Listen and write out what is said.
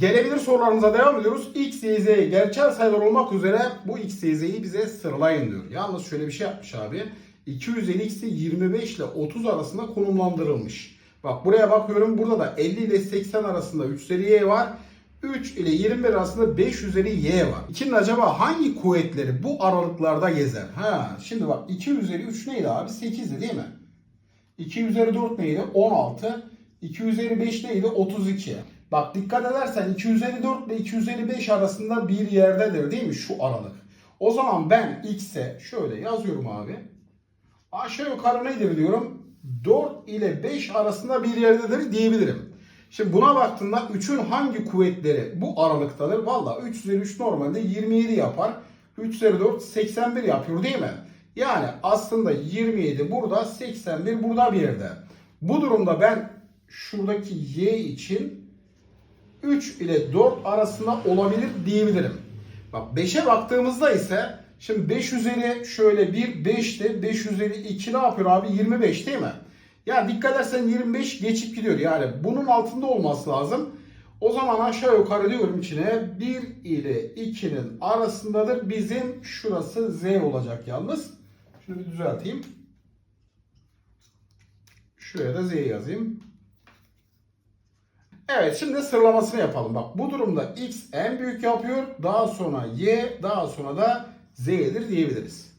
Gelebilir sorularımıza devam ediyoruz. X, Y, Z gerçel sayılar olmak üzere bu X, Y, Z'yi bize sıralayın diyor. Yalnız şöyle bir şey yapmış abi. 2 üzeri X'i 25 ile 30 arasında konumlandırılmış. Bak buraya bakıyorum. Burada da 50 ile 80 arasında 3 üzeri Y var. 3 ile 21 arasında 5 üzeri Y var. İkinin acaba hangi kuvvetleri bu aralıklarda gezer? Ha, şimdi bak 2 üzeri 3 neydi abi? 8'di değil mi? 2 üzeri 4 neydi? 16. 2 üzeri 5 neydi? 32. Bak dikkat edersen 2 üzeri 4 ile 2 üzeri 5 arasında bir yerdedir değil mi şu aralık? O zaman ben x'e şöyle yazıyorum abi. Aşağı yukarı nedir diyorum? 4 ile 5 arasında bir yerdedir diyebilirim. Şimdi buna baktığında 3'ün hangi kuvvetleri bu aralıktadır? Valla 3 üzeri 3 normalde 27 yapar. 3 üzeri 4 81 yapıyor değil mi? Yani aslında 27 burada 81 burada bir yerde. Bu durumda ben şuradaki y için 3 ile 4 arasında olabilir diyebilirim. Bak 5'e baktığımızda ise şimdi 5 üzeri şöyle 1 5'ti. 5 üzeri 2 ne yapıyor abi? 25 değil mi? Ya dikkat edersen 25 geçip gidiyor. Yani bunun altında olması lazım. O zaman aşağı yukarı diyorum içine 1 ile 2'nin arasındadır. Bizim şurası Z olacak yalnız. Şunu bir düzelteyim. Şuraya da Z yazayım. Evet şimdi sıralamasını yapalım. Bak bu durumda X en büyük yapıyor. Daha sonra Y daha sonra da Z'dir diyebiliriz.